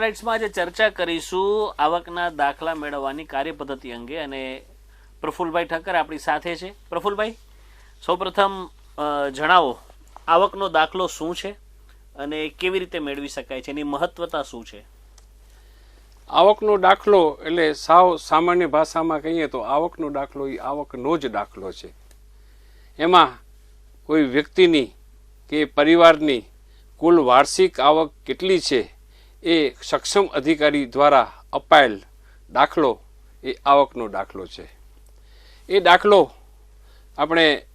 Legal રાઇટ્સમાં આજે ચર્ચા કરીશું આવકના દાખલા મેળવવાની કાર્યપદ્ધતિ અંગે અને પ્રફુલભાઈ ઠક્કર આપણી સાથે છે. પ્રફુલભાઈ, સૌપ્રથમ જણાવો, આવકનો દાખલો શું છે અને કેવી રીતે મેળવી શકાય છે? એની મહત્વતા શું છે? આવકનો દાખલો એટલે સાવ સામાન્ય ભાષામાં કહીએ તો આવકનો દાખલો એ આવકનો જ દાખલો છે. એમાં કોઈ વ્યક્તિની કે પરિવારની કુલ વાર્ષિક આવક કેટલી છે એ સક્ષમ અધિકારી દ્વારા અપાયેલ દાખલો એ આવકનો દાખલો છે. એ દાખલો આપણે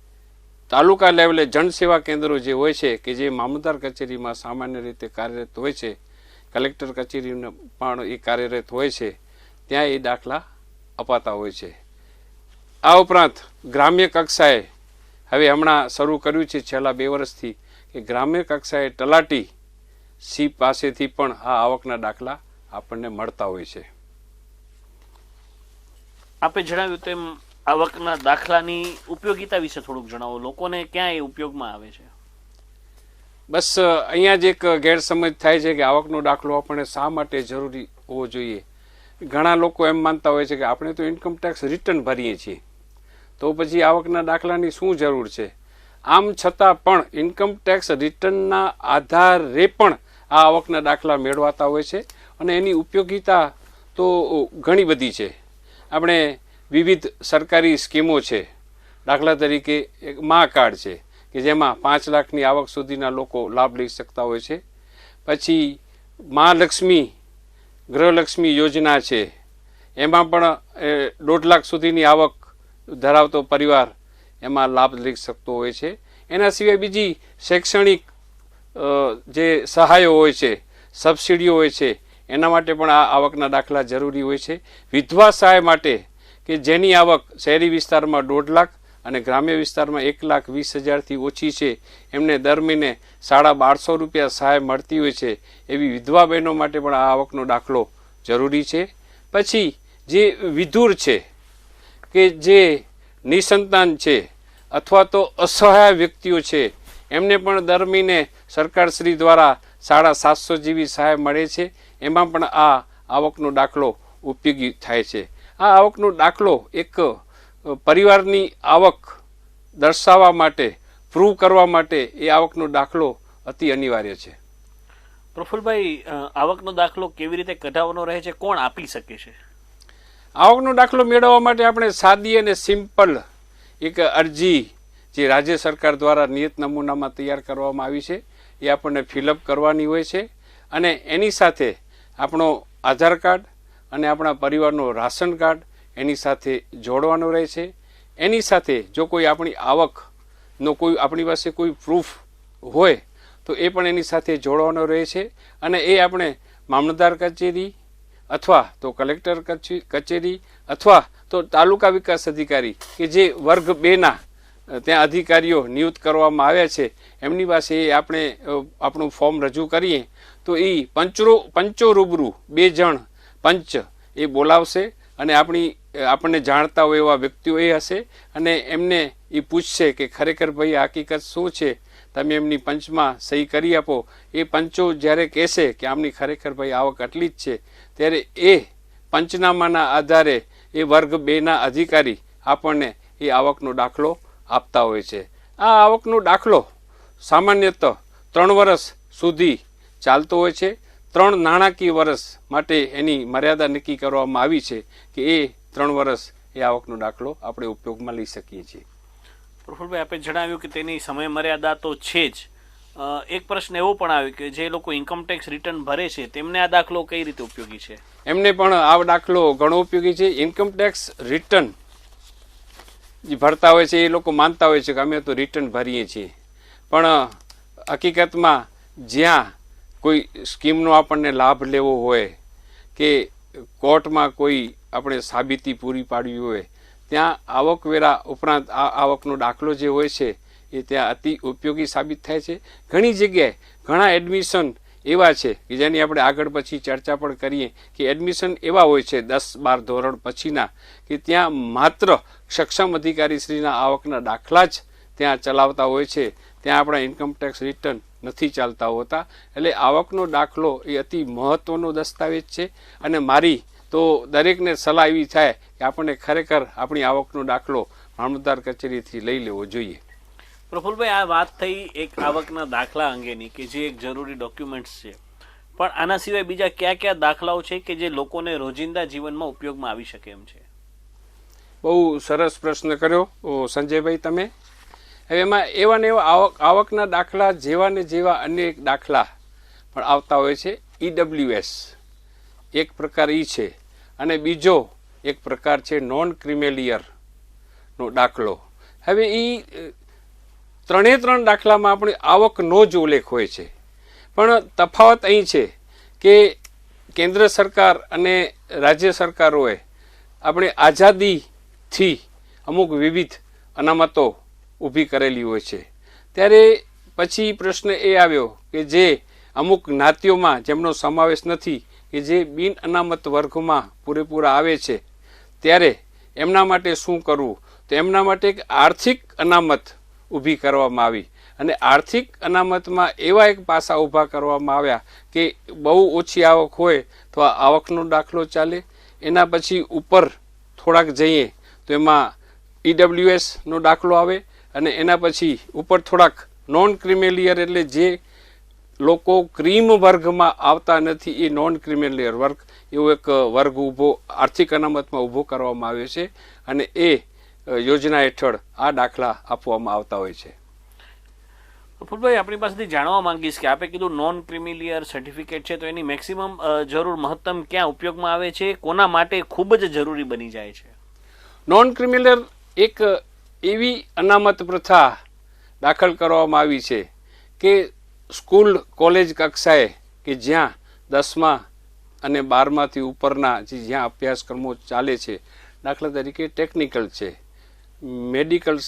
તાલુકા લેવલે જનસેવા કેન્દ્રો જે હોય છે કે જે મામલતદાર કચેરીમાં સામાન્ય રીતે કાર્યરત હોય છે, કલેક્ટર કચેરીને પણ એ કાર્યરત હોય છે, ત્યાં એ દાખલા અપાતા હોય છે. આ ઉપરાંત ગ્રામ્ય કક્ષાએ હવે હમણાં શરૂ કર્યું છે છેલ્લા બે વર્ષથી કે ગ્રામ્ય કક્ષાએ તલાટી સી પાસેથી પણ આ આવકના દાખલા આપણને મળતા હોય છે. આપે જણાવ્યું તેમ આવકના દાખલાની ઉપયોગિતા વિશે થોડુંક જણાવો. લોકોને ક્યાં એ ઉપયોગમાં આવે છે? બસ અહીંયા જ એક ગેરસમજ થાય છે કે આવકનો દાખલો આપણને શા માટે જરૂરી હોવો જોઈએ? ઘણા લોકો એમ માનતા હોય છે કે આપણે તો ઇન્કમ ટેક્સ રિટર્ન ભરીએ છીએ. તો પછી આવકના દાખલાની શું જરૂર છે? આમ છતાં પણ ઇન્કમ ટેક્સ રિટર્નના આધારે પણ આ આવકના દાખલા મેળવાતા હોય છે અને એની ઉપયોગિતા તો ઘણી બધી છે. આપણે વિવિધ સરકારી સ્કીમો છે. દાખલા તરીકે એક મા કાર્ડ છે કે જેમાં પાંચ લાખની આવક સુધીના લોકો લાભ લઈ શકતા હોય છે. પછી મહાલક્ષ્મી ગૃહલક્ષ્મી યોજના છે. એમાં પણ દોઢ લાખ સુધીની આવક ધરાવતો પરિવાર એમાં લાભ લઈ શકતો હોય છે. એના સિવાય બીજી શૈક્ષણિક જે સહાયો હોય છે, સબસિડીઓ હોય છે, એના માટે પણ આ આવકના દાખલા જરૂરી હોય છે. વિધવા સહાય માટે કે જેની આવક શહેરી વિસ્તારમાં દોઢ લાખ અને ગ્રામ્ય વિસ્તારમાં એક લાખ વીસ હજારથી ઓછી છે, એમને દર મહિને સાડા બારસો રૂપિયા સહાય મળતી હોય છે, એવી વિધવા બહેનો માટે પણ આ આવકનો દાખલો જરૂરી છે. પછી જે વિધુર છે કે જે નિસંતાન છે અથવા તો અસહાય વ્યક્તિઓ છે, એમને પણ દર મહિને સરકારશ્રી દ્વારા સાડા સાતસો જેવી સહાય મળે છે. એમાં પણ આ આવકનો દાખલો ઉપયોગી થાય છે. આ આવકનો દાખલો એક પરિવારની આવક દર્શાવવા માટે પ્રૂવ કરવા માટે એ આવકનો દાખલો અતિ અનિવાર્ય છે. પ્રફુલભાઈ આવકનો દાખલો કેવી રીતે કઢાવવાનો રહે છે? કોણ આપી શકે છે? આવકનો દાખલો મેળવવા માટે આપણે સાદી અને સિમ્પલ એક અરજી જે રાજ્ય સરકાર દ્વારા નિયત નમૂનામાં તૈયાર કરવામાં આવી છે. એ આપણને ફિલઅપ કરવાની હોય છે. અને એની સાથે આપણો આધાર કાર્ડ અને આપણા પરિવારનો રાશન કાર્ડ એની સાથે જોડવાનો રહે છે. એની સાથે જો કોઈ આપણી આવકનો કોઈ આપણી પાસે કોઈ પ્રૂફ હોય, તો એ પણ એની સાથે જોડવાનો રહે છે. અને એ આપણે મામલતદાર કચેરી અથવા તો કલેક્ટર કચે- કચેરી અથવા તો તાલુકા વિકાસ અધિકારી કે જે વર્ગ બેના ત્યાં અધિકારીઓ નિયુક્ત કરવામાં આવ્યા છે. એમની પાસે આપણે આપણું ફોર્મ રજૂ કરીએ તો એ પંચરો, પંચો રૂબરૂ બે જણ પંચ એ બોલાવશે અને આપણી આપણને જાણતા હોય એવા વ્યક્તિઓ એ હશે અને એમને એ પૂછશે કે ખરેખર ભાઈ હકીકત શું છે? તમે એમની પંચમાં સહી કરી આપો. એ પંચો જ્યારે કહેશે કે આમની ખરેખર ભાઈ આવક આટલી જ છે, ત્યારે એ પંચનામાના આધારે એ વર્ગ બેના અધિકારી આપણને એ આવકનો દાખલો આપતા હોય છે. આ આવકનો દાખલો સામાન્યતઃ ત્રણ વર્ષ સુધી ચાલતો હોય છે. ત્રણ નાણાકીય વર્ષ માટે એની મર્યાદા નક્કી કરવામાં આવી છે કે એ ત્રણ વર્ષ એ આવકનો દાખલો આપણે ઉપયોગમાં લઈ શકીએ છીએ. પ્રફુલભાઈ આપે જણાવ્યું કે તેની સમય મર્યાદા તો છે જ. એક પ્રશ્ન એવો પણ આવ્યો કે જે લોકો ઇન્કમ ટેક્સ રિટર્ન ભરે છે તેમને આ દાખલો કઈ રીતે ઉપયોગી છે? એમને પણ આ દાખલો ઘણો ઉપયોગી છે. ઇન્કમ ટેક્સ રિટર્ન જે ભરતા હોય છે, એ લોકો માનતા હોય છે કે અમે તો રિટર્ન ભરીએ છીએ. પણ હકીકતમાં જ્યાં કોઈ સ્કીમનો આપણને લાભ લેવો હોય કે કોર્ટમાં કોઈ આપણે સાબિતી પૂરી પાડવી હોય, ત્યાં આવકવેરા ઉપરાંત આ આવકનો દાખલો જે હોય છે, એ ત્યાં અતિ ઉપયોગી સાબિત થાય છે. ઘણી જગ્યાએ ઘણા એડમિશન એવા છે કે જેની આપણે આગળ પછી ચર્ચા પણ કરીએ કે એડમિશન એવા હોય છે દસ બાર ધોરણ પછીના કે ત્યાં માત્ર સક્ષમ અધિકારીશ્રીના આવકના દાખલા જ ત્યાં ચલાવતા હોય છે. ત્યાં આપણા ઇન્કમટેક્સ રિટર્ન નથી ચાલતા હોતા. એટલે આવકનો દાખલો એ અતિ મહત્વનો દસ્તાવેજ છે. અને મારી તો દરેકને સલાહ એવી થાય કે આપણને ખરેખર આપણી આવકનો દાખલો મામલતદાર કચેરીથી લઈ લેવો જોઈએ. પ્રફુલભાઈ, આ વાત થઈ એક આવકના દાખલા અંગેની કે જે એક જરૂરી ડોક્યુમેન્ટ્સ છે. પણ આના સિવાય બીજા કયા કયા દાખલાઓ છે કે જે લોકોને રોજિંદા જીવનમાં ઉપયોગમાં આવી શકે એમ છે? બહુ સરસ પ્રશ્ન કર્યો. સંજયભાઈ, તમે? હવે એમાં એવા ને એવા આવક, આવકના દાખલા, જેવા ને જેવા અનેક દાખલા પણ આવતા હોય છે. ઈડબ્લ્યુએસ એક પ્રકાર ઈ છે અને બીજો એક પ્રકાર છે નોન ક્રિમેલિયર નો દાખલો. હવે એ ત્રણે ત્રણ દાખલામાં આપણી આવકનો જ ઉલ્લેખ હોય છે. પણ તફાવત અહીં છે કે કેન્દ્ર સરકાર અને રાજ્ય સરકારોએ આપણે આઝાદીથી અમુક વિવિધ અનામતો ઊભી કરેલી હોય છે. ત્યારે પછી પ્રશ્ન એ આવ્યો કે જે અમુક જ્ઞાતિઓમાં જેમનો સમાવેશ નથી કે જે બિન અનામત વર્ગમાં પૂરેપૂરા આવે છે, ત્યારે એમના માટે શું કરવું? તો એમના માટે એક આર્થિક અનામત ઊભી કરવામાં આવી. અને આર્થિક અનામતમાં એવા એક પાસા ઊભા કરવામાં આવ્યા કે બહુ ઓછી આવક હોય તો આ આવકનો દાખલો ચાલે. એના પછી ઉપર થોડાક જઈએ તો એમાં ઈડબ્લ્યુએસનો દાખલો આવે અને એના પછી ઉપર થોડાક નોન ક્રિમેલિયર એટલે જે લોકો ક્રીમ વર્ગમાં આવતા નથી એ નોન ક્રિમેલિયર વર્ગ, એવો એક વર્ગ ઊભો, આર્થિક અનામતમાં ઊભો કરવામાં આવ્યો છે. અને એ યોજના હેઠળ આ દાખલા આપવામાં આવતા હોય છે. પ્રફુલભાઈ આપણી પાસેથી જાણવા માંગીશ કે આપે કીધું નોન ક્રિમિલિયર સર્ટિફિકેટ છે તો એની મેક્સિમમ જરૂર મહત્તમ ક્યાં ઉપયોગમાં આવે છે? કોના માટે ખૂબ જ જરૂરી બની જાય છે? નોન ક્રિમિલિયર એક એવી અનામત પ્રથા દાખલ કરવામાં આવી છે કે સ્કૂલ કોલેજ કક્ષાએ કે જ્યાં દસમા અને બારમાથી ઉપરના જે જ્યાં અભ્યાસક્રમો ચાલે છે દાખલા તરીકે ટેકનિકલ છે. મેડિકલ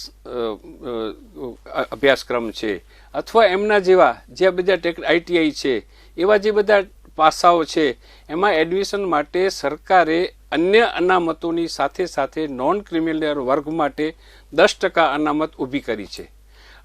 અભ્યાસક્રમ છે. અથવા એમના જેવા જે બધા ટેક આઈટીઆઈ છે, એવા જે બધા પાસાઓ છે, એમાં એડમિશન માટે સરકારે અન્ય અનામતોની સાથે સાથે નોન ક્રિમિનલ વર્ગ માટે દસ ટકા અનામત ઊભી કરી છે.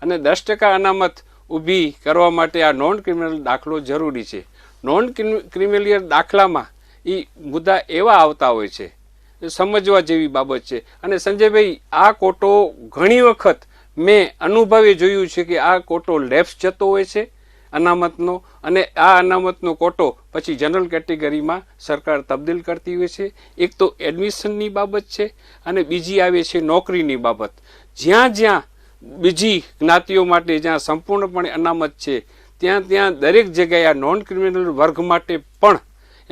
અને દસ ટકા અનામત ઊભી કરવા માટે આ નોન ક્રિમિનલ દાખલો જરૂરી છે. નોન ક્રિમિનલ દાખલામાં એ મુદ્દા એવા આવતા હોય છે સમજવા જેવી બાબત છે. અને સંજયભાઈ, આ કોટો ઘણી વખત મેં અનુભવે જોયું છે કે આ કોટો લેપ્સ જતો હોય છે અનામતનો. અને આ અનામતનો કોટો પછી જનરલ કેટેગરીમાં સરકાર તબદીલ કરતી હોય છે. એક તો એડમિશનની બાબત છે અને બીજી આવે છે નોકરીની બાબત. જ્યાં જ્યાં બીજી જ્ઞાતિઓ માટે જ્યાં સંપૂર્ણપણે અનામત છે, ત્યાં ત્યાં દરેક જગ્યાએ આ નોન ક્રિમિનલ વર્ગ માટે પણ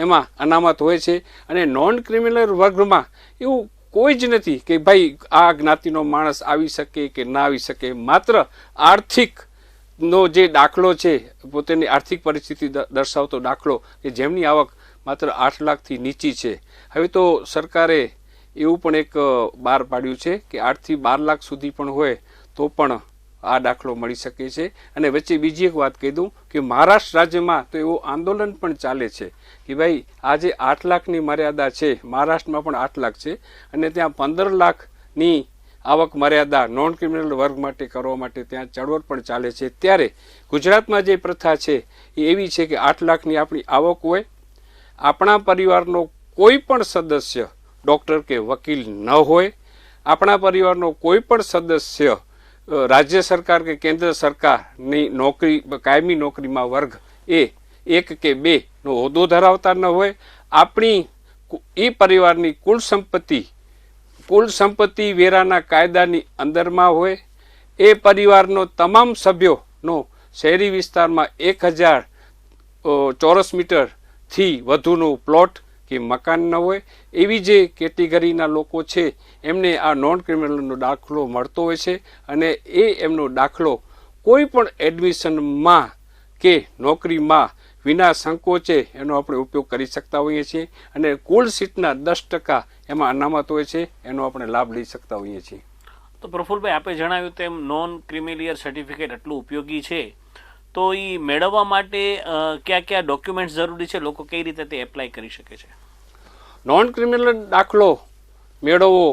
એમાં અનામત હોય છે અને નોન ક્રિમિનલ વર્ગમાં એવું કોઈ જ નથી કે ભાઈ આ જ્ઞાતિનો માણસ આવી શકે કે ના આવી શકે. માત્ર આર્થિક નો જે દાખલો છે, પોતાની આર્થિક પરિસ્થિતિ દર્શાવતો દાખલો કે જેમની આવક માત્ર આઠ લાખથી નીચી છે. હવે તો સરકારે એવું પણ એક બહાર પાડ્યું છે કે આઠથી બાર લાખ સુધી પણ હોય તો પણ આ દાખલો મળી શકે છે. અને વચ્ચે બીજી એક વાત કહી દઉં કે મહારાષ્ટ્ર રાજ્યમાં તો એવું આંદોલન પણ ચાલે છે કે ભાઈ આજે આઠ લાખની મર્યાદા છે, મહારાષ્ટ્રમાં પણ આઠ લાખ છે અને ત્યાં પંદર લાખની આવક મર્યાદા નોન ક્રિમિનલ વર્ગ માટે કરવા માટે ત્યાં ચળવળ પણ ચાલે છે. ત્યારે ગુજરાતમાં જે પ્રથા છે એ એવી છે કે આઠ લાખની આપણી આવક હોય, આપણા પરિવારનો કોઈ પણ સદસ્ય ડૉક્ટર કે વકીલ ન હોય, આપણા પરિવારનો કોઈ પણ સદસ્ય રાજ્ય સરકાર કે કેન્દ્ર સરકારની નોકરી, કાયમી નોકરીમાં વર્ગ એ એક કે બે નો હોદ્દો ધરાવતા ન હોય. આપણી એ પરિવારની કુલ સંપત્તિ કુલ સંપત્તિ વેરાના કાયદાની અંદરમાં હોય. એ પરિવારનો તમામ સભ્યોનો શહેરી વિસ્તારમાં એક હજાર ચોરસ મીટરથી વધુનો પ્લોટ કે મકાન ન હોય, એવી જે કેટેગરીના લોકો છે, એમને આ નોન ક્રિમિનલનો દાખલો મળતો હોય છે અને એ એમનો દાખલો કોઈ પણ એડમિશનમાં કે નોકરીમાં વિના સંકોચે એનો આપણે ઉપયોગ કરી શકતા હોઈએ છીએ અને કુલ સીટના દસ ટકા એમાં અનામત હોય છે, એનો આપણે લાભ લઈ શકતા હોઈએ છીએ. તો પ્રફુલભાઈ, આપે જણાવ્યું તેમ નોન ક્રિમિલિયર સર્ટિફિકેટ એટલું ઉપયોગી છે તો એ મેળવવા માટે કયા કયા ડોક્યુમેન્ટ્સ જરૂરી છે? લોકો કઈ રીતે તે એપ્લાય કરી શકે છે? નોન ક્રિમિનલ દાખલો મેળવવો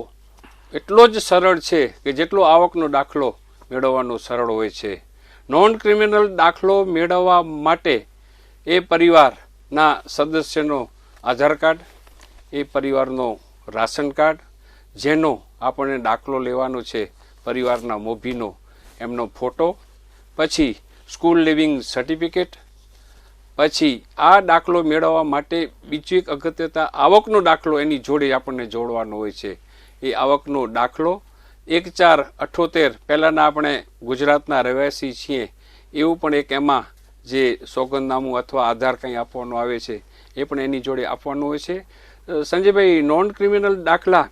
એટલો જ સરળ છે કે જેટલો આવકનો દાખલો મેળવવાનો સરળ હોય છે. નોન ક્રિમિનલ દાખલો મેળવવા માટે એ પરિવારના સદસ્યનો આધાર કાર્ડ, એ પરિવારનો રાશન કાર્ડ, જેનો આપણને દાખલો લેવાનો છે પરિવારના મોભીનો એમનો ફોટો, પછી સ્કૂલ લિવિંગ સર્ટિફિકેટ, પછી આ દાખલો મેળવવા માટે બીજી એક અગત્યતા, આવકનો દાખલો એની જોડે આપણને જોડવાનો હોય છે. એ આવકનો દાખલો એક ચાર અઠ્ઠોતેર પહેલાંના આપણે ગુજરાતના રહેવાસી છીએ, એવું પણ એક એમાં જે સોગંદનામું અથવા આધાર કંઈ આપવાનું આવે છે, એ પણ એની જોડે આપવાનું હોય છે. સંજયભાઈ નોન ક્રિમિનલ દાખલા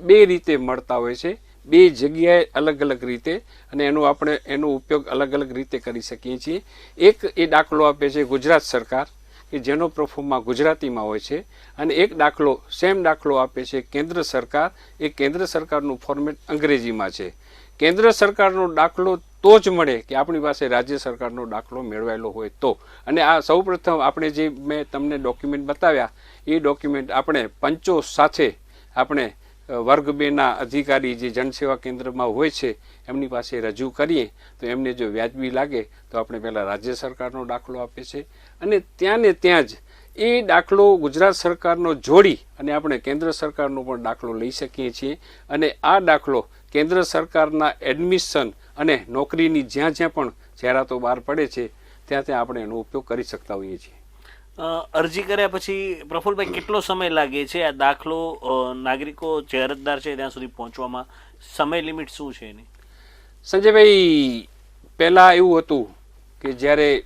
બે રીતે મળતા હોય છે. બે જગ્યાએ અલગ અલગ રીતે અને એનો આપણે એનો ઉપયોગ અલગ અલગ રીતે કરી શકીએ છીએ. એક એ દાખલો આપે છે ગુજરાત સરકાર, કે જેનો પ્રોફોર્મમાં ગુજરાતીમાં હોય છે. અને એક દાખલો, સેમ દાખલો આપે છે કેન્દ્ર સરકાર, એ કેન્દ્ર સરકારનું ફોર્મેટ અંગ્રેજીમાં છે. કેન્દ્ર સરકારનો દાખલો તો જ મળે કે આપણી પાસે રાજ્ય સરકારનો દાખલો મેળવાયેલો હોય તો. અને આ સૌપ્રથમ આપણે જે મેં તમને ડોક્યુમેન્ટ બતાવ્યા, એ ડોક્યુમેન્ટ આપણે પંચો સાથે આપણે વર્ગ બેના અધિકારી જે જનસેવા કેન્દ્રમાં હોય છે, એમની પાસે રજૂ કરીએ, તો એમને જો વ્યાજબી લાગે, તો આપણે પહેલાં રાજ્ય સરકારનો દાખલો આપે છે. અને ત્યાં ને ત્યાં જ એ દાખલો ગુજરાત સરકારનો જોડી અને આપણે કેન્દ્ર સરકારનો પણ દાખલો લઈ શકીએ છીએ. અને આ દાખલો કેન્દ્ર સરકારના એડમિશન અને નોકરીની જ્યાં જ્યાં પણ જાહેરાતો બહાર પડે છે, ત્યાં ત્યાં આપણે એનો ઉપયોગ કરી શકતા હોઈએ છીએ. અરજી કર્યા પછી પ્રફુલભાઈ, કેટલો સમય લાગે છે? આ દાખલો નાગરિકો જે અરજદાર છે ત્યાં સુધી પહોંચવામાં. સમય લિમિટ શું છે એની? સંજયભાઈ, પહેલાં એવું હતું કે જ્યારે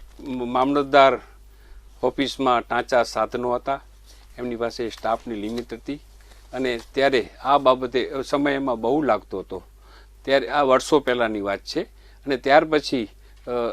મામલતદાર ઓફિસમાં ટાંચા સાધનો હતા, એમની પાસે સ્ટાફની લિમિટ હતી અને ત્યારે આ બાબતે સમય એમાં બહુ લાગતો હતો. ત્યારે આ વર્ષો પહેલાંની વાત છે અને ત્યાર પછી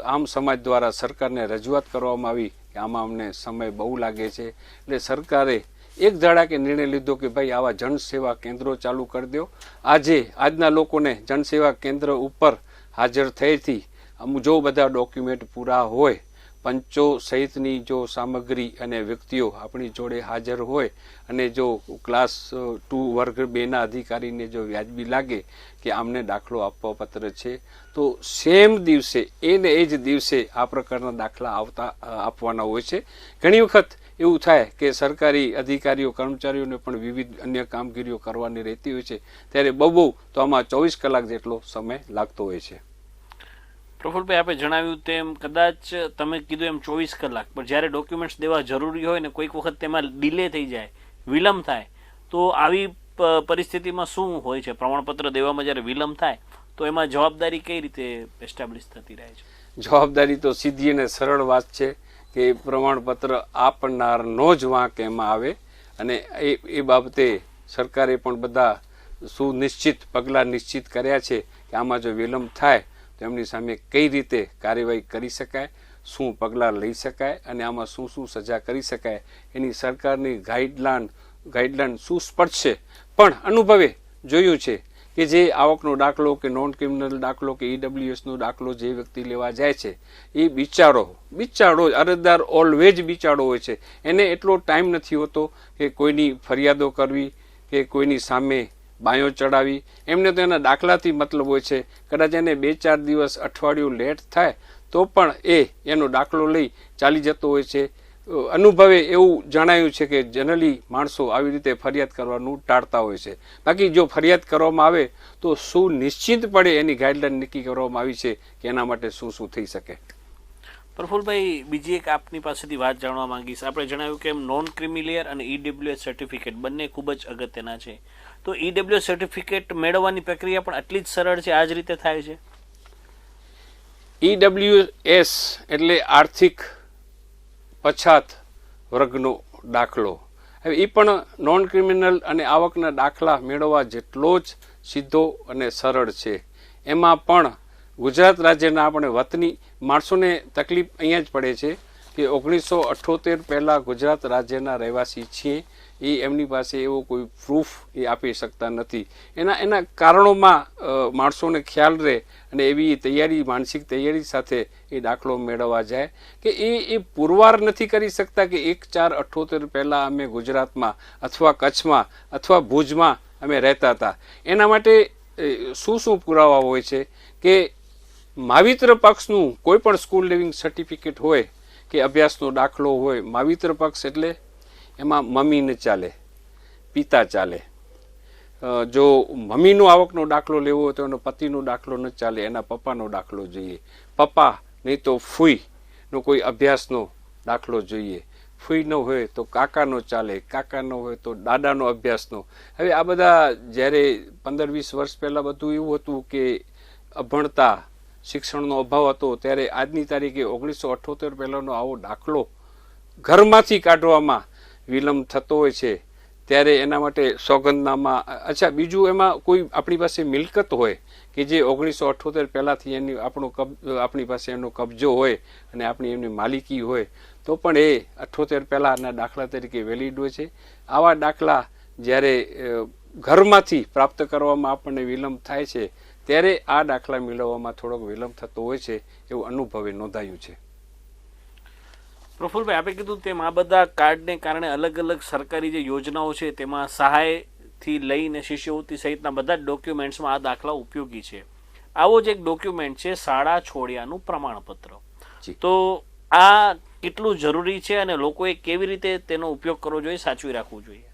આમ સમાજ દ્વારા સરકારને રજૂઆત કરવામાં આવી કે આમાં અમને સમય બહુ લાગે છે. એટલે સરકારે એક ધડાકે નિર્ણય લીધો કે ભાઈ આવા જનસેવા કેન્દ્રો ચાલુ કરી દો. આજે આજના લોકોને જનસેવા કેન્દ્ર ઉપર હાજર થઈથી અમુક જો બધા ડોક્યુમેન્ટ પૂરા હોય પંચો સહિતની જો સામગ્રી અને વ્યક્તિઓ આપણી જોડે હાજર હોય અને જો ક્લાસ ટુ વર્ગ બેના અધિકારીને જો વ્યાજબી લાગે કે આમને દાખલો આપવા પત્ર છે, તો સેમ દિવસે, એ ને એ જ દિવસે આ પ્રકારના દાખલા આવતા આપવાના હોય છે. ઘણી વખત એવું થાય કે સરકારી અધિકારીઓ, કર્મચારીઓને પણ વિવિધ અન્ય કામગીરીઓ કરવાની રહેતી હોય છે. ત્યારે બહુ તો આમાં ચોવીસ કલાક જેટલો સમય લાગતો હોય છે. પ્રફુલભાઈ આપણે જણાવ્યું તેમ કદાચ તમે કીધું એમ ચોવીસ કલાક, પણ જ્યારે ડોક્યુમેન્ટ્સ દેવા જરૂરી હોય ને કોઈક વખત તેમાં ડિલે થઈ જાય, વિલંબ થાય, તો આવી પરિસ્થિતિમાં શું હોય છે? પ્રમાણપત્ર દેવામાં જ્યારે વિલંબ થાય, તો એમાં જવાબદારી કઈ રીતે એસ્ટાબ્લિશ થતી રહે છે? જવાબદારી તો સીધી અને સરળ વાત છે કે પ્રમાણપત્ર આપનારનો જ વાંક એમાં આવે અને એ એ બાબતે સરકારે પણ બધા સુનિશ્ચિત, પગલાં નિશ્ચિત કર્યા છે કે આમાં જો વિલંબ થાય તો એમની સામે કઈ રીતે કાર્યવાહી કરી શકાય, શું પગલાં લઈ શકાય અને આમાં શું શું સજા કરી શકાય, એની સરકારની ગાઈડલાઇન ગાઈડલાઇન સુસ્પષ્ટ છે. પણ અનુભવે જોયું છે કે જે આવકનો દાખલો કે નોન ક્રિમિનલ દાખલો કે ઈડબ્લ્યુએસનો દાખલો જે વ્યક્તિ લેવા જાય છે, એ બિચારો બિચારો અરજદાર ઓલવેજ બિચારો હોય છે. એને એટલો ટાઈમ નથી હોતો કે કોઈની ફરિયાદો કરવી, કે કોઈની સામે બાયો ચડાવી. એમને તો એના દાખલાથી મતલબ હોય છે, કદાચ એને બે ચાર દિવસ અઠવાડિયું લેટ થાય, તો પણ એ એનો દાખલો લઈ ચાલી જતો હોય છે. અનુભવે એવું જણાયું છે કે જનરલી માણસો આવી રીતે ફરિયાદ કરવાનું ટાળતા હોય છે. બાકી જો ફરિયાદ કરવામાં આવે, તો શું નિશ્ચિતપણે એની ગાઈડલાઈન નક્કી કરવામાં આવી છે કે એના માટે શું શું થઈ શકે? પ્રફુલભાઈ, બીજી એક આપની પાસેથી વાત જાણવા માંગીશ. આપણે જણાવ્યું કે નોન ક્રિમિલિયર અને ઈડબ્લ્યુએસ સર્ટિફિકેટ બંને ખૂબ જ અગત્યના છે. તો ઈડબ્લ્યુ સર્ટિફિકેટ મેળવવાની પ્રક્રિયા પણ આટલી જ સરળ છે, આ જ રીતે થાય છે. ઈડબ્લ્યુએસ એટલે આર્થિક પછાત વર્ગનો દાખલો. હવે એ પણ નોન ક્રિમિનલ અને આવકના દાખલા મેળવવા જેટલો જ સીધો અને સરળ છે. એમાં પણ ગુજરાત રાજ્યના આપણે વતની માણસોને તકલીફ અહીંયા જ પડે છે કે ઓગણીસો અઠ્ઠોતેર પહેલાં ગુજરાત રાજ્યના રહેવાસી છીએ. એ એમની પાસે એવો કોઈ પ્રૂફ એ આપી શકતા નથી. એના એના કારણોમાં માણસોને ખ્યાલ રહે અને એવી તૈયારી, માનસિક તૈયારી સાથે એ દાખલો મેળવવા જાય કે એ એ પુરવાર નથી કરી શકતા કે એક ચાર અઠ્ઠોતેર પહેલાં અમે ગુજરાતમાં અથવા કચ્છમાં અથવા ભુજમાં અમે રહેતા હતા. એના માટે શું શું પુરાવા હોય છે કે માવિત્ર પક્ષનું કોઈ પણ સ્કૂલ લિવિંગ સર્ટિફિકેટ હોય કે અભ્યાસનો દાખલો હોય, માવિત્ર પક્ષ એટલે એમાં મમ્મી ન ચાલે, પિતા ચાલે. જો મમ્મીનો આવકનો દાખલો લેવો હોય તો એનો પતિનો દાખલો ન ચાલે, એના પપ્પાનો દાખલો જોઈએ. પપ્પા નહીં તો ફૂઈનો કોઈ અભ્યાસનો દાખલો જોઈએ. ફૂઈ ન હોય તો કાકાનો ચાલે કાકાનો હોય તો દાદાનો અભ્યાસનો. હવે આ બધા જ્યારે પંદર વીસ વર્ષ પહેલાં બધું એવું હતું કે અભણતા, શિક્ષણનો અભાવ હતો, ત્યારે આજની તારીખે ઓગણીસો અઠ્ઠોતેર પહેલાંનો આવો દાખલો ઘરમાંથી કાઢવામાં વિલંબ થતો હોય છે, ત્યારે એના માટે સોગંદનામા, અચ્છા, બીજું એમાં કોઈ આપણી પાસે મિલકત હોય કે જે ઓગણીસો અઠ્ઠોતેર પહેલાંથી એની આપણો કબ, આપણી પાસે એનો કબજો હોય અને આપણી એમની માલિકી હોય, તો પણ એ અઠ્ઠોતેર પહેલાંના દાખલા તરીકે વેલિડ હોય છે. આવા દાખલા જ્યારે ઘરમાંથી પ્રાપ્ત કરવામાં આપણને વિલંબ થાય છે, ત્યારે આ દાખલા મેળવવામાં થોડોક વિલંબ થતો હોય છે, એવું અનુભવે, નોંધાયું છે. પ્રફુલભાઈ આપણે કીધું તેમ આ બધા કાર્ડને કારણે અલગ અલગ સરકારી જે યોજનાઓ છે તેમાં સહાયથી લઈને શિષ્યવૃત્તિ સહિતના બધા જ ડોક્યુમેન્ટ્સમાં આ દાખલા ઉપયોગી છે. આવો જ એક ડોક્યુમેન્ટ છે શાળા છોડ્યાનું પ્રમાણપત્ર. તો આ કેટલું જરૂરી છે અને લોકોએ કેવી રીતે તેનો ઉપયોગ કરવો જોઈએ સાચવી રાખવું જોઈએ?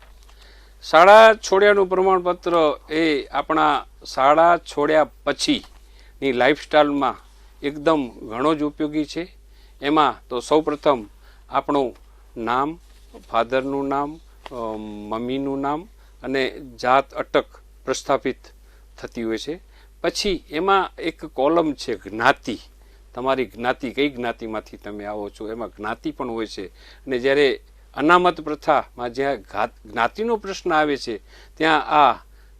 શાળા છોડ્યાનું પ્રમાણપત્ર એ આપણા શાળા છોડ્યા પછીની લાઈફસ્ટાઈલમાં એકદમ ઘણો જ ઉપયોગી છે. એમાં તો સૌપ્રથમ આપણું નામ, ફાધરનું નામ મમ્મીનું નામ અને જાત અટક પ્રસ્થાપિત થતી હોય છે. પછી એમાં એક કોલમ છે જ્ઞાતિ. તમારી જ્ઞાતિ કઈ જ્ઞાતિમાંથી તમે આવો છો? એમાં જ્ઞાતિ પણ હોય છે. અને જ્યારે અનામત પ્રથામાં જ્યાં જ્ઞાતિનો પ્રશ્ન આવે છે, ત્યાં આ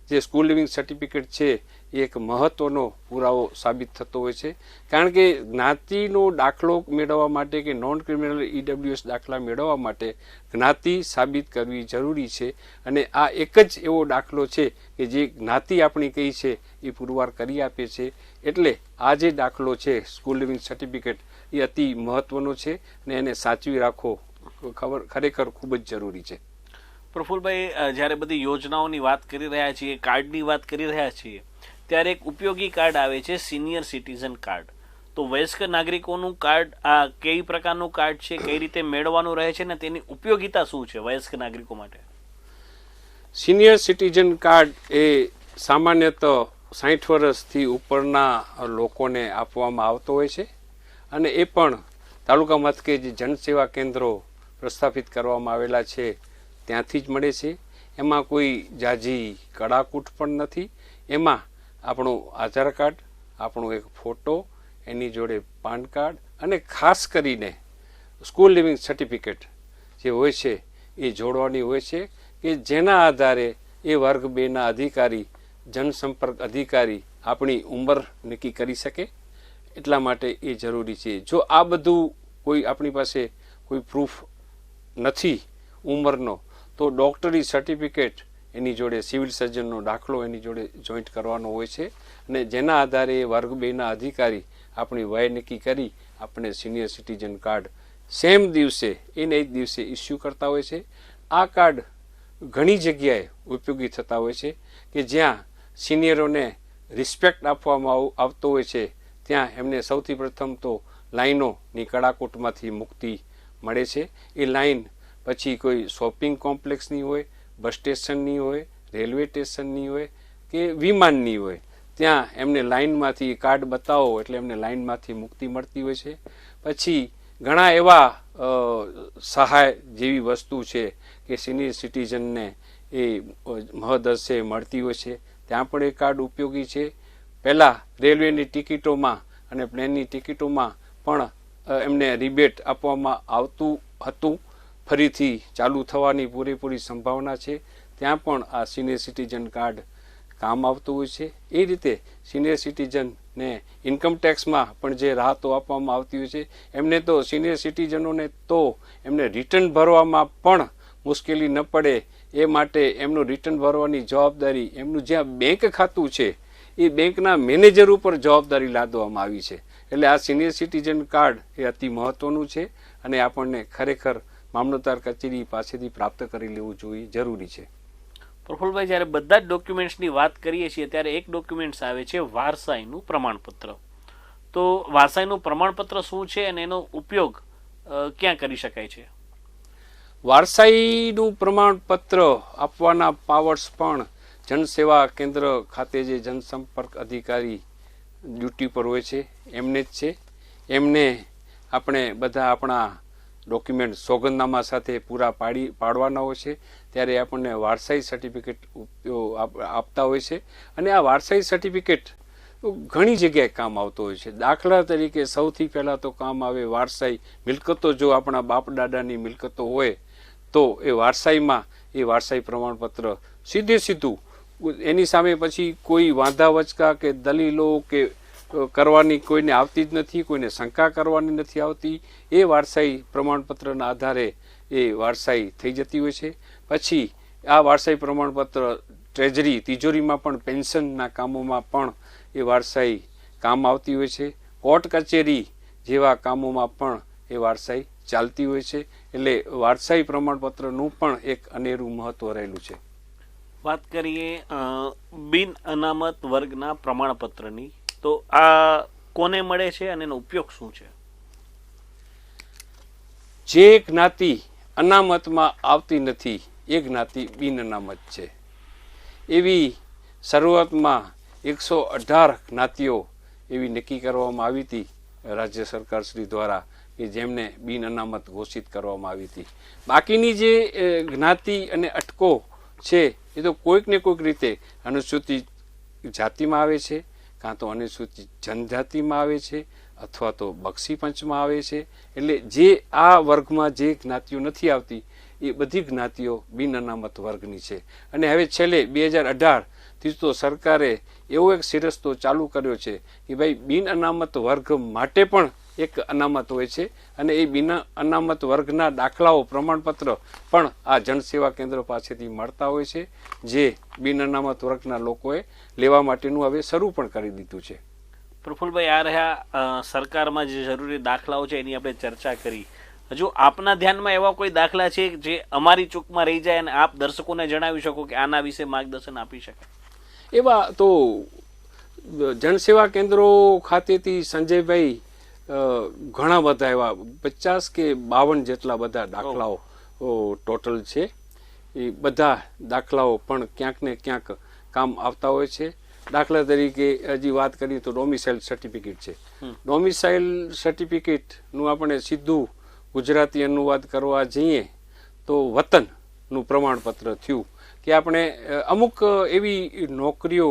જે સ્કૂલ લિવિંગ સર્ટિફિકેટ છે એ એક મહત્વનો પુરાવો સાબિત થતો હોય છે. કારણ કે જ્ઞાતિનો દાખલો મેળવવા માટે કે નોન ક્રિમિનલ ઈડબ્લ્યુએસ દાખલા મેળવવા માટે જ્ઞાતિ સાબિત કરવી જરૂરી છે. અને આ એક જ એવો દાખલો છે કે જે જ્ઞાતિ આપણી કઈ છે, એ પુરવાર કરી આપે છે. એટલે આ જે દાખલો છે સ્કૂલ લિવિંગ સર્ટિફિકેટ એ અતિ મહત્વનો છે અને એને સાચવી રાખવો ખબર, ખરેખર ખૂબ જ જરૂરી છે. પ્રફુલભાઈ જ્યારે બધી યોજનાઓની વાત કરી રહ્યા છીએ, કાર્ડની વાત કરી રહ્યા છીએ ત્યારે એક ઉપયોગી કાર્ડ આવે છે સિનિયર સિટીઝન કાર્ડ તો વયસ્ક નાગરિકોનું કાર્ડ આ કઈ પ્રકારનું કાર્ડ છે, કઈ રીતે મેળવવાનું રહે છે ને તેની ઉપયોગિતા શું છે વયસ્ક નાગરિકો માટે? સિનિયર સિટીઝન કાર્ડ એ સામાન્યતઃ સાઠ વર્ષથી ઉપરના લોકોને આપવામાં આવતો હોય છે અને એ પણ તાલુકા મથકે જે જનસેવા કેન્દ્રો પ્રસ્થાપિત કરવામાં આવેલા છે ત્યાંથી જ મળે છે. એમાં કોઈ જાજી કડાકૂટ પણ નથી. એમાં આપણું આધાર કાર્ડ, આપણો એક ફોટો, એની જોડે પાન કાર્ડ અને ખાસ કરીને સ્કૂલ લિવિંગ સર્ટિફિકેટ જે હોય છે, એ જોડવાની હોય છે કે જેના આધારે એ વર્ગ બેના અધિકારી, જનસંપર્ક અધિકારી આપણી ઉંમર નક્કી કરી શકે. એટલા માટે એ જરૂરી છે. જો આ બધું કોઈ આપણી પાસે કોઈ પ્રૂફ નથી ઉંમરનો, તો ડૉક્ટરી સર્ટિફિકેટ એની જોડે સિવિલ સર્જનનો દાખલો, એની જોડે જોઈન્ટ કરવાનો હોય છે. અને જેના આધારે વર્ગ બેના અધિકારી આપણી વય નક્કી કરી આપણે સિનિયર સિટીઝન કાર્ડ સેમ દિવસે, એને જ દિવસે ઇસ્યુ કરતા હોય છે. આ કાર્ડ ઘણી જગ્યાએ ઉપયોગી થતા હોય છે કે જ્યાં સિનિયરોને રિસ્પેક્ટ આપવામાં આવ- આવતો હોય છે, ત્યાં એમને સૌથી પ્રથમ તો લાઈનોની કડાકોટમાંથી મુક્તિ મળે છે. એ લાઈન પછી કોઈ શોપિંગ કોમ્પ્લેક્સની હોય બસ સ્ટેશનની હોય, રેલવે સ્ટેશનની હોય કે વિમાનની હોય, ત્યાં એમને લાઇનમાંથી કાર્ડ બતાવો એટલે એમને લાઇનમાંથી મુક્તિ મળતી હોય છે. પછી ઘણા એવા સહાય જેવી વસ્તુ છે કે સિનિયર સિટીઝનને એ મહદઅંશે મળતી હોય છે. ત્યાં પણ એ કાર્ડ ઉપયોગી છે. પહેલાં રેલવેની ટિકિટોમાં અને પ્લેનની ટિકિટોમાં પણ એમને રિબેટ આપવામાં આવતું હતું. ફરીથી ચાલુ થવાની પૂરેપૂરી સંભાવના છે. ત્યાં પણ આ સિનિયર સિટીઝન કાર્ડ કામ આવતું હોય છે. એ રીતે સિનિયર સિટીઝનને ઇન્કમ ટેક્સમાં પણ જે રાહતો આપવામાં આવતી હોય છે, એમને તો સિનિયર સિટીઝનોને તો એમને રિટર્ન ભરવામાં પણ મુશ્કેલી ન પડે. એ માટે એમનું રિટર્ન ભરવાની જવાબદારી એમનું જ્યાં બેંક ખાતું છે, એ બેંકના મેનેજર ઉપર જવાબદારી લાદવામાં આવી છે. એટલે આ સિનિયર સિટીઝન કાર્ડ એ અતિ મહત્વનું છે અને આપણને ખરેખર મામલતદાર કચેરી પાસેથી પ્રાપ્ત કરી લેવું જોઈએ જરૂરી છે. પ્રફુલભાઈ જ્યારે બધા જ ડોક્યુમેન્ટ્સની વાત કરીએ છીએ ત્યારે એક ડોક્યુમેન્ટ્સ આવે છે વારસાઈનું પ્રમાણપત્ર. તો વારસાઈનું પ્રમાણપત્ર શું છે અને એનો ઉપયોગ ક્યાં કરી શકાય છે? વારસાઈનું પ્રમાણપત્ર આપવાના પાવર્સ પણ જનસેવા કેન્દ્ર ખાતે જે જનસંપર્ક અધિકારી ડ્યુટી પર હોય છે એમને જ છે. એમને આપણે બધા આપણા ડોક્યુમેન્ટ સોગંદનામા સાથે પૂરા પાડી પાડવાના હોય છે, ત્યારે આપણને વારસાઈ સર્ટિફિકેટ આપતા હોય છે. અને આ વારસાઈ સર્ટિફિકેટ ઘણી જગ્યાએ કામ આવતો હોય છે. દાખલા તરીકે સૌથી પહેલાં તો કામ આવે વારસાઈ મિલકતો. જો આપણા બાપ દાદાની મિલકતો હોય, તો એ વારસાઈમાં એ વારસાઈ પ્રમાણપત્ર સીધે સીધું એની સામે પછી કોઈ વાંધા વચકા કે દલીલો કે કરવાની કોઈને આવતી જ નથી, કોઈને શંકા કરવાની નથી આવતી. એ વારસાઈ પ્રમાણપત્રના આધારે એ વારસાઈ થઈ જતી હોય છે. પછી આ વારસાઈ પ્રમાણપત્ર ટ્રેજરી તિજોરીમાં પણ, પેન્શનના કામોમાં પણ એ વારસાઈ કામ આવતી હોય છે. કોર્ટ કચેરી જેવા કામોમાં પણ એ વારસાઈ ચાલતી હોય છે. એટલે વારસાઈ પ્રમાણપત્રનું પણ એક અનેરું મહત્વ રહેલું છે. વાત કરીએ બિન અનામત વર્ગના પ્રમાણપત્રની. તો આ કોને મળે છે અને એનો ઉપયોગ શું છે? જે જ્ઞાતિ અનામતમાં આવતી નથી, એ જ્ઞાતિ બિન અનામત છે. એવી શરૂઆતમાં એકસો અઢાર જ્ઞાતિઓ એવી નક્કી કરવામાં આવી હતી રાજ્ય સરકાર શ્રી દ્વારા કે જેમને બિન અનામત ઘોષિત કરવામાં આવી હતી. બાકીની જે જ્ઞાતિ અને અટકો છે, એ તો કોઈક ને કોઈક રીતે અનુસૂચિત જાતિમાં આવે છે. કાં તો અનુસૂચિત જનજાતિમાં આવે છે અથવા તો બક્ષી પંચમાં આવે છે. એટલે જે આ વર્ગમાં જે જ્ઞાતિઓ નથી આવતી, એ બધી જ્ઞાતિઓ બિન અનામત વર્ગની છે. અને હવે છેલ્લે બે હજાર અઢારથી તો સરકારે એવો એક સિરસ્તો ચાલુ કર્યો છે કે ભાઈ બિન અનામત વર્ગ માટે પણ એક અનામત હોય છે અને એ બિના અનામત વર્ગના દાખલાઓ પ્રમાણપત્ર પણ આ જનસેવા કેન્દ્ર પાસેથી મળતા હોય છે જે બિન અનામત વર્ગના લોકોએ લેવા માટેનું હવે શરૂ પણ કરી દીધું છે. પ્રફુલભાઈ આ રહ્યા સરકારમાં જે જરૂરી દાખલાઓ છે એની આપણે ચર્ચા કરી. હજુ આપના ધ્યાનમાં એવા કોઈ દાખલા છે જે અમારી ચૂકમાં રહી જાય અને આપ દર્શકોને જણાવી શકો કે આના વિશે માર્ગદર્શન આપી શકાય એવા તો જનસેવા કેન્દ્રો ખાતેથી સંજયભાઈ ઘણા બધા એવા પચાસ કે બાવન જેટલા બધા દાખલાઓ ટોટલ છે. એ બધા દાખલાઓ પણ ક્યાંક ને ક્યાંક કામ આવતા હોય છે. દાખલા તરીકે હજી વાત કરીએ તો ડોમિસાઇલ સર્ટિફિકેટ છે. ડોમિસાઇલ સર્ટિફિકેટનું આપણે સીધું ગુજરાતી અનુવાદ કરવા જઈએ તો વતનનું પ્રમાણપત્ર થયું કે આપણે અમુક એવી નોકરીઓ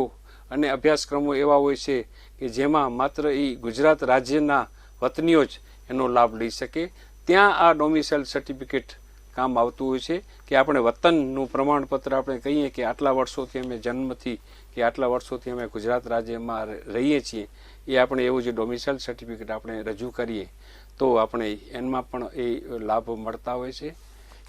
અને અભ્યાસક્રમો એવા હોય છે કે જેમાં માત્ર એ ગુજરાત રાજ્યના વતનીઓ જ એનો લાભ લઈ શકે. ત્યાં આ ડોમિસાઇલ સર્ટિફિકેટ કામ આવતું હોય છે કે આપણે વતનનું પ્રમાણપત્ર આપણે કહીએ કે આટલા વર્ષોથી અમે જન્મથી કે આટલા વર્ષોથી અમે ગુજરાત રાજ્યમાં રહીએ છીએ, એ આપણે એવું જે ડોમિસાઇલ સર્ટિફિકેટ આપણે રજૂ કરીએ, તો આપણે એમાં પણ એ લાભ મળતા હોય છે.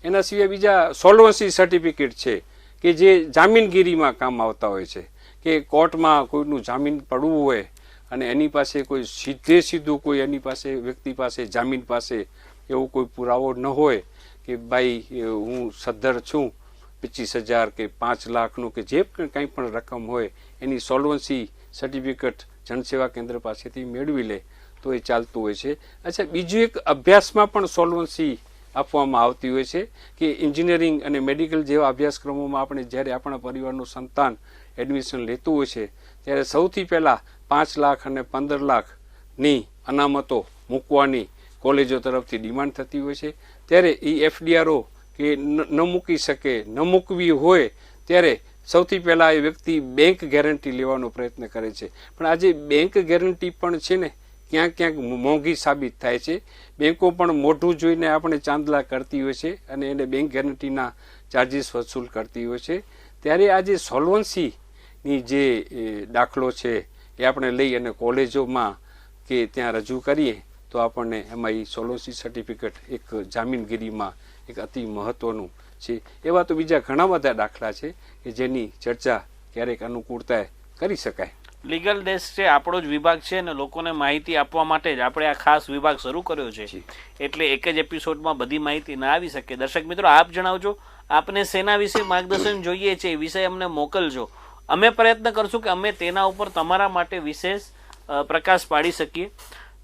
એના સિવાય બીજા સોલ્વન્સી સર્ટિફિકેટ છે કે જે જામીનગીરીમાં કામ આવતા હોય છે. કે કોર્ટમાં કોઈનું જામીન પડવું હોય અને એની પાસે કોઈ સીધે સીધું કોઈ એની પાસે, વ્યક્તિ પાસે, જામીન પાસે એવો કોઈ પુરાવો ન હોય કે ભાઈ હું સદ્ધર છું, પચીસ હજાર કે પાંચ લાખનું કે જે પણ કંઈ પણ રકમ હોય, એની સોલ્વન્સી સર્ટિફિકેટ જનસેવા કેન્દ્ર પાસેથી મેળવી લે, તો એ ચાલતું હોય છે. અચ્છા, બીજું એક અભ્યાસમાં પણ સોલ્વન્સી આપવામાં આવતી હોય છે કે એન્જિનિયરિંગ અને મેડિકલ જેવા અભ્યાસક્રમોમાં આપણે જ્યારે આપણા પરિવારનું સંતાન એડમિશન લેતું હોય છે ત્યારે સૌથી પહેલાં પાંચ લાખ અને પંદર લાખની અનામતો મૂકવાની કોલેજો તરફથી ડિમાન્ડ થતી હોય છે. ત્યારે એ એફડીઆરઓ કે ન મૂકી શકે, ન મૂકવી હોય, ત્યારે સૌથી પહેલાં એ વ્યક્તિ બેંક ગેરંટી લેવાનો પ્રયત્ન કરે છે. પણ આજે બેંક ગેરંટી પણ છે ને, ક્યાંક ક્યાંક મોંઘી સાબિત થાય છે. બેંકો પણ મોઢું જોઈને આપણે ચાંદલા કરતી હોય છે અને એને બેંક ગેરંટીના ચાર્જીસ વસૂલ કરતી હોય છે. ત્યારે આજે જે સોલ્વન્સીની જે દાખલો છે એ આપણે લઈ અને કોલેજોમાં કે ત્યાં રજૂ કરીએ તો આપણને એમાં એ સોલોસી સર્ટિફિકેટ એક જામીનગીરીમાં એક અતિ મહત્ત્વનું છે. એવા તો બીજા ઘણા બધા દાખલા છે કે જેની ચર્ચા ક્યારેક અનુકૂળતાએ કરી શકાય. લીગલ ડેસ્ક છે આપણો જ વિભાગ છે અને લોકોને માહિતી આપવા માટે જ આપણે આ ખાસ વિભાગ શરૂ કર્યો છે. એટલે એક જ એપિસોડમાં બધી માહિતી ના આવી શકે. દર્શક મિત્રો આપ જણાવજો. આપને સેના વિશે માર્ગદર્શન જોઈએ છે એ વિષય અમને મોકલજો. અમે પ્રયત્ન કરશું કે અમે તેના ઉપર તમારા માટે વિશેષ પ્રકાશ પાડી શકીએ.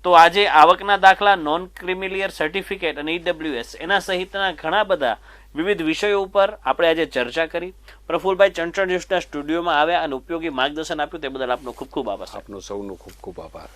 તો આજે આવકના દાખલા નોન ક્રિમિલિયર સર્ટિફિકેટ અને ઈડબ્લ્યુએસ એના સહિતના ઘણા બધા વિવિધ વિષયો ઉપર આપણે આજે ચર્ચા કરી. પ્રફુલભાઈ ચંચળ જોશના સ્ટુડિયોમાં આવ્યા અને ઉપયોગી માર્ગદર્શન આપ્યું, તે બદલ આપનો ખૂબ ખૂબ આભાર આપનો સૌનો ખૂબ ખૂબ આભાર.